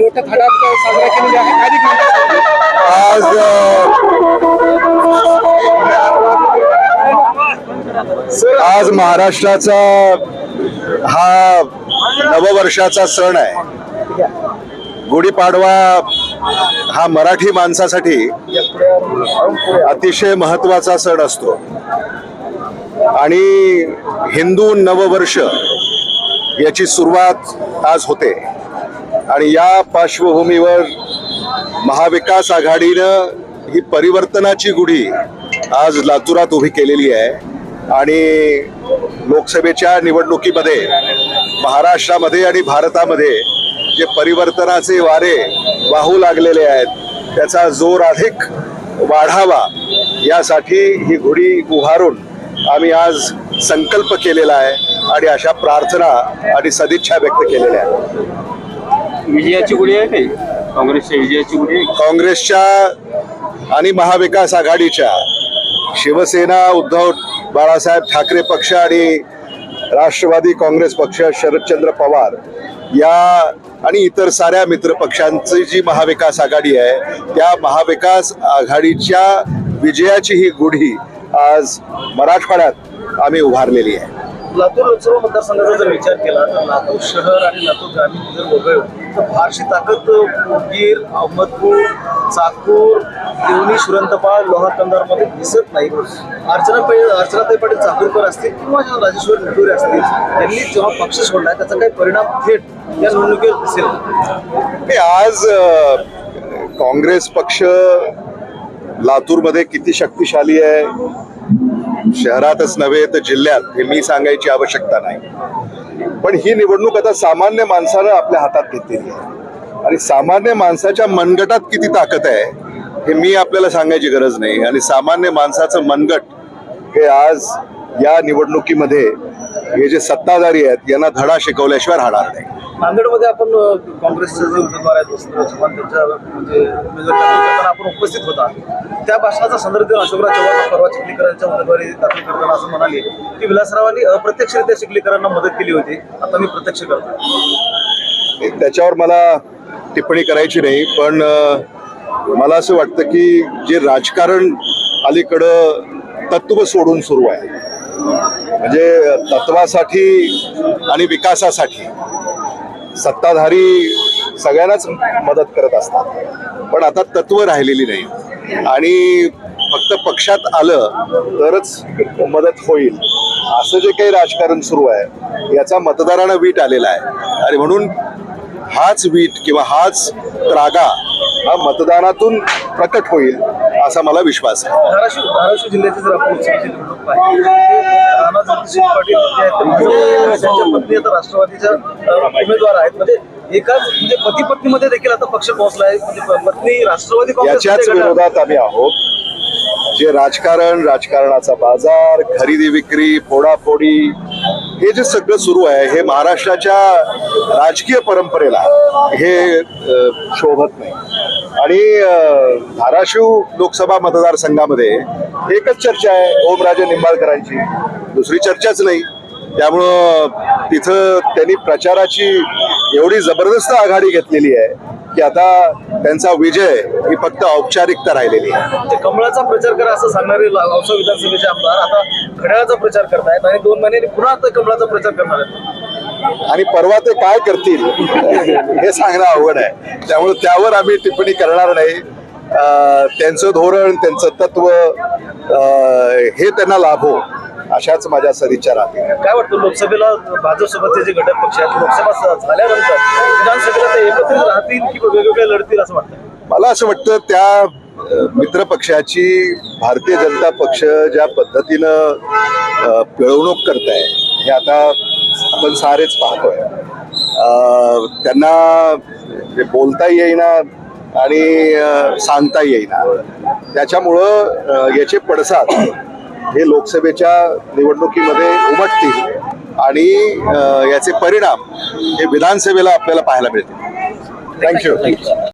मोठ्या थाटात साजरा केलेला आहे. काय आज आज महाराष्ट्राचा हा नववर्षाचा सण आहे. गुढीपाडवा हा मराठी माणसासाठी अतिशय महत्त्वाचा सण असतो. आणि हिंदू नववर्ष याची सुरुवात आज होते. आणि या पार्श्वभूमीवर महाविकास आघाडीनं ही परिवर्तनाची गुढी आज लातूरात उभी केलेली आहे. आणि लोकसभेच्या निवडणुकीमध्ये महाराष्ट्रामध्ये आणि भारतामध्ये जे परिवर्तनाचे वारे वाहू लागलेले आहेत त्याचा जोर अधिक वाढावा यासाठी ही गुढी उभारून आम्ही आज संकल्प केलेला आहे आणि अशा प्रार्थना आणि सदिच्छा व्यक्त केलेल्या आहेत. विजयाची गुढी आहे काही? काँग्रेसच्या विजयाची गुढी आहे? काँग्रेसच्या आणि महाविकास आघाडीच्या शिवसेना उद्धव बाळासाहेब ठाकरे पक्ष आणि राष्ट्रवादी काँग्रेस पक्ष शरदचंद्र पवार या आणि इतर साऱ्या मित्र पक्षांची जी महाविकास आघाडी आहे त्या महाविकास आघाडीच्या विजयाची ही गुढी आज मराठवाड्यात आम्ही उभारलेली आहे. लातूर लोकसभा मतदारसंघाचा जर विचार केला तर लातूर शहर आणि लातूर ग्रामीण जर वगळलं तर फारशी ताकद गीर अहमदपूर चाकूर देवणी सुरंतपाळ लोहा कंदारमध्ये दिसत नाही. अर्चना पै अर्चनाताई पाटील चाकूरकर असतील किंवा राजेश्वर निटुरे असतील त्यांनी जेव्हा पक्ष सोडला त्याचा काही परिणाम थेट या निवडणुकीवर दिसेल. आज काँग्रेस पक्ष लातूरमध्ये किती शक्तिशाली आहे? शहरातच नव्हे तर जिल्ह्यात हे मी सांगायची आवश्यकता नाही. पण ही निवडणूक आता सामान्य माणसानं आपल्या हातात घेतलेली आहे. आणि सामान्य माणसाच्या मनगटात किती ताकद आहे हे मी आपल्याला सांगायची गरज नाही. आणि सामान्य माणसाचं मनगट हे आज या निवडणुकीमध्ये हे जे सत्ताधारी आहेत यांना धडा शिकवल्याशिवाय राहणार नाही. नांदेडमध्ये आपण काँग्रेसचे जे उमेदवार आहेत म्हणजे आपण उपस्थित होता. त्या भाषणाचा संदर्भ देऊन अशोकराव चव्हाण परवा चिखलीकरांच्या उमेदवारी दाखल करताना असं म्हणाले की विलासरावांनी अप्रत्यक्षरित्या चिखलीकरांना मदत केली होती. आता मी प्रत्यक्ष करतो त्याच्यावर मला टिप्पणी करायची नाही पण मला असं वाटतं की जे राजकारण अलीकडं तत्व सोडून सुरू आहे म्हणजे तत्वासाठी आणि विकासासाठी सत्ताधारी सगळ्यांनाच मदत करत असतात. पण आता तत्व राहिलेली नाही. आणि फक्त पक्षात आलं तरच मदत होईल. असं जे काही राजकारण सुरू आहे याचा मतदारांना वीट आलेला आहे. आणि म्हणून हाच वीट किंवा हाच त्रागा हा मतदानातून प्रकट होईल असा मला विश्वास आहे. धाराशिव धाराशिव जिल्ह्याचे जर आपण राणा जगदीश पाटील जे आहेत ते भाजप त्यांच्या पत्नी आता राष्ट्रवादीच्या उमेदवार आहेत. म्हणजे एकाच म्हणजे पती पत्नीमध्ये देखील आता पक्ष पोहोचलाय म्हणजे प- पत्नी राष्ट्रवादी याच्याच विरोधात आम्ही आहोत. जे राजकारण राजकारणाचा बाजार खरेदी विक्री फोडाफोडी हे जे सगळं सुरू आहे हे महाराष्ट्राच्या राजकीय परंपरेला हे शोभत नाही. आणि धाराशिव लोकसभा मतदारसंघामध्ये एकच चर्चा आहे ओमराजे निंबाळकरांची. दुसरी चर्चाच नाही. त्यामुळं तिथं त्यांनी प्रचाराची एवढी जबरदस्त आघाडी घेतलेली आहे की आता त्यांचा विजय ही फक्त औपचारिकता राहिलेली आहे. म्हणजे कमळाचा प्रचार करा असं सांगणारे औसा विधानसभेचे आमदार आता घड्याळाचा प्रचार करतायत आणि दोन महिन्यांनी पुन्हा आता कमळाचा प्रचार करणार आहेत. आणि परवा ते काय करतील हे सांगणं अवघड आहे. त्यामुळे त्यावर आम्ही टिप्पणी करणार नाही. त्यांचं धोरण त्यांचं तत्व हे त्यांना लाभो. अशाच माझ्या सदिच्छा राहतील काय वाटतं लोकसभेला भाजपसोबतचे जे घटक पक्ष आहेत लोकसभा झाल्यानंतर विधानसभेला ते एकत्रित राहतील की वेगवेगळे लढतील असं वाटतं? मला असं वाटतं त्या मित्र पक्षाची भारतीय जनता पक्ष ज्या पद्धतीनं पिळवणूक करत आहे हे आता आपण सारेच पाहतोय. त्यांना बोलता येईना आणि सांगता येईना. त्याच्यामुळं याचे पडसाद हे लोकसभेच्या निवडणुकीमध्ये उमटतील आणि याचे परिणाम हे विधानसभेला आपल्याला पाहायला मिळतील. थँक्यू